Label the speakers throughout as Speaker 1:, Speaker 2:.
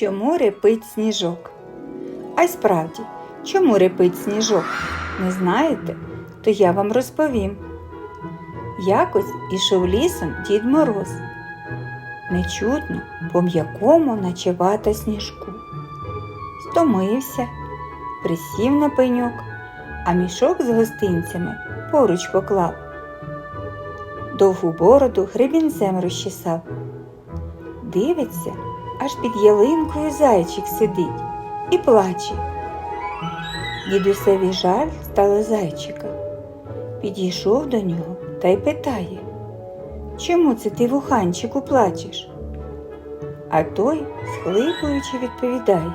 Speaker 1: Чому репить сніжок? А й справді, чому репить сніжок? Не знаєте? То я вам розповім. Якось ішов лісом дід Мороз. Нечутно по м'якому наче сніжку. Стомився, присів на пеньок, а мішок з гостинцями поруч поклав. Довгу бороду гребінцем розчесав. Дивиться, аж під ялинкою зайчик сидить і плаче. Дідусеві жаль стало зайчика. Підійшов до нього та й питає, чому це ти вуханчику плачеш? А той, схлипуючи, відповідає.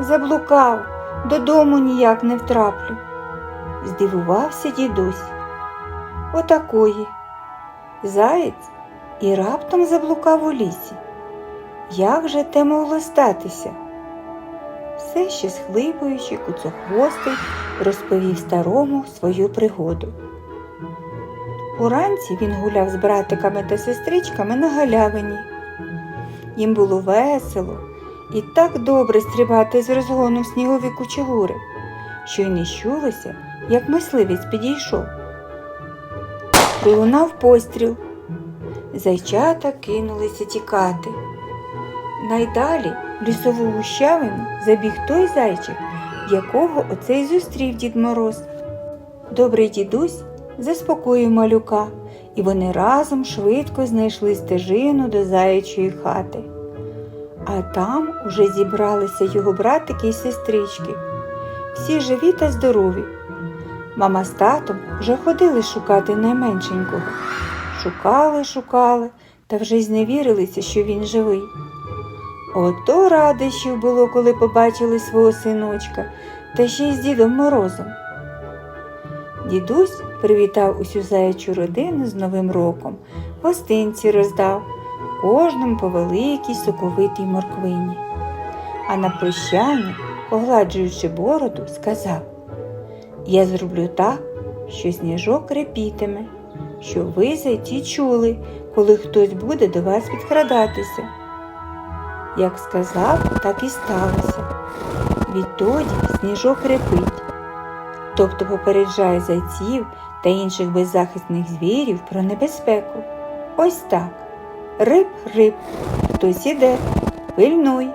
Speaker 1: Заблукав, додому ніяк не втраплю. Здивувався дідусь. Отакої. Заєць і раптом заблукав у лісі. Як же те могло статися? Все ще схлипуючи, куцохвостий розповів старому свою пригоду. Уранці він гуляв з братиками та сестричками на галявині. Їм було весело і так добре стрибати з розгону снігові кучугури, що й не щулося, як мисливець підійшов. Пролунав постріл. Зайчата кинулися тікати. Найдалі в лісову гущавину забіг той зайчик, якого оцей зустрів дід Мороз. Добрий дідусь заспокоїв малюка, і вони разом швидко знайшли стежину до заячої хати. А там уже зібралися його братики і сестрички, всі живі та здорові. Мама з татом вже ходили шукати найменшенького. Шукали, шукали, та вже й зневірилися, що він живий. Ото радощів було, коли побачили свого синочка, та ще й з дідом Морозом. Дідусь привітав усю заячу родину з Новим роком, гостинці роздав, кожному по великій соковитій морквині. А на прощання, погладжуючи бороду, сказав Я зроблю так, що сніжок репітиме, що ви зайці чули, коли хтось буде до вас підкрадатися. Як сказав, так і сталося. Відтоді сніжок репить, тобто попереджає зайців та інших беззахисних звірів про небезпеку. Ось так. Риб, риб, хтось іде, пильнуй.